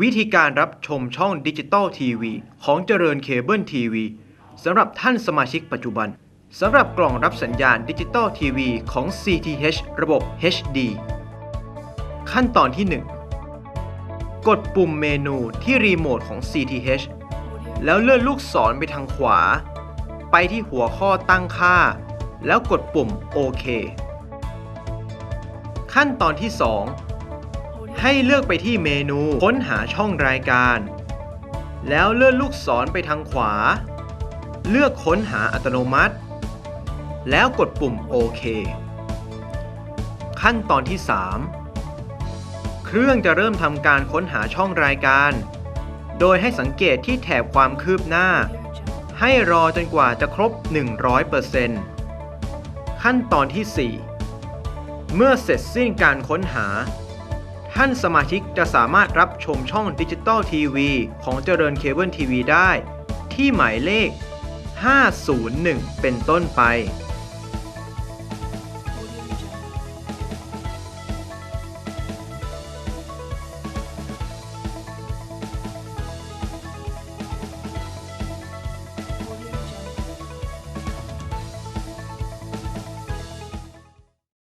วิธีการรับชมช่องดิจิตอลทีวีของเจริญเคเบิลทีวีสำหรับท่านสมาชิกปัจจุบันสำหรับกล่องรับสัญญาณดิจิตอลทีวีของ CTH ระบบ HD ขั้นตอนที่ 1 กดปุ่มเมนูที่รีโมทของ CTH แล้วเลื่อนลูกศรไปทางขวา ไปที่หัวข้อตั้งค่า แล้วกดปุ่มโอเคขั้นตอนที่ 2 ให้เลือกไปที่เมนูค้นหาช่องรายการ แล้วเลื่อนลูกศรไปทางขวา เลือกค้นหาอัตโนมัติ แล้วกดปุ่มโอเค ขั้นตอนที่ 3 เครื่องจะเริ่มทำการค้นหาช่องรายการ โดยให้สังเกตที่แถบความคืบหน้า ให้รอจนกว่าจะครบ 100%ขั้นตอนที่ 4 เมื่อเสร็จสิ้นการค้นหา ท่านสมาชิกจะสามารถรับชมช่องดิจิตอลทีวีของเจริญเคเบิลทีวีได้ ที่หมายเลข 501 เป็นต้นไป